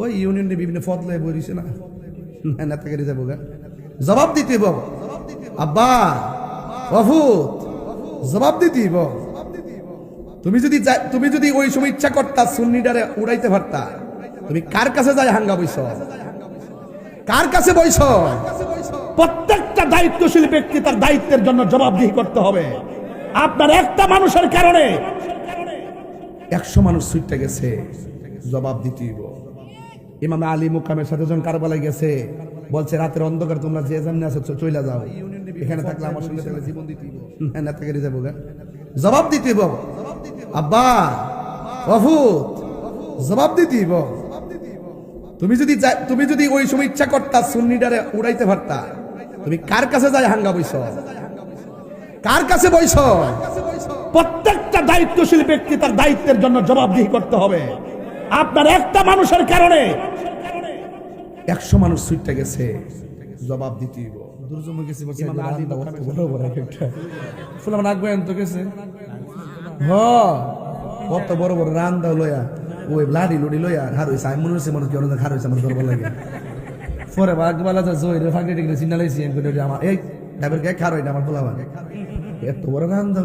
ওই ইউনিয়নে বিভিন্ন ফদ লয়ে বলিছে না? না নেতাগারি যাব জবাব দিতে হইব আব্বা, অভূত, জবাব দিতে হইব তুমি যদি তুমি যদি ওই সময় ইচ্ছা করতা সুন্নিডারে উড়াইতে পারতা, তুমি কার কাছে যাই হাঙ্গা বইছ? কার কাছে বইছ? প্রত্যেকটা দায়িত্বশীল ব্যক্তি তার দায়িত্বের জন্য জবাবদিহি করতে হবে। আপনার একটা মানুষের কারণে একশো মানুষ সুইটটা গেছে। জবাব দিতেইব ইমাম আলী মুকামের সাথে যখন কারবালায় গেছে, বলছে, রাতের অন্ধকার, তোমরা যে যেমনি আছো চইলা যাও। এখানে থাকলে আমার সঙ্গে থাকলে জীবন দিতেইব হ্যাঁ নেতাগারি যাব জবাব দিতেইব আব্বা, অভূত, জবাব দিতেইব তুমি যদি তুমি যদি ওই সময় ইচ্ছা করতা সুন্নিডারে উড়াইতে পারতা, তুমি কার কাছে যাই হাঙ্গা বইছ? কার কাছে বইছ? প্রত্যেকটা দায়িত্বশীল ব্যক্তি তার দায়িত্বের জন্য জবাবদিহি করতে হবে। আপনার একটা মানুষের কারণে। একশো মানুষ সুইটটা গেছে জবাব দিতেই দুর্জমে গেছে বলছে বড় বড় একটা। ফুলাম রাখব তো গেছে। হ কত বড় বড় রান্দা লয়া। ওই লাড়ি লুড়ি লয়া হার হইছে। আমি মনে হচ্ছে অনেক হার আমার ধরবার লাগে। পরে ভাগবালা যা জয় রে আমি আমার এই এত বড় রান্দা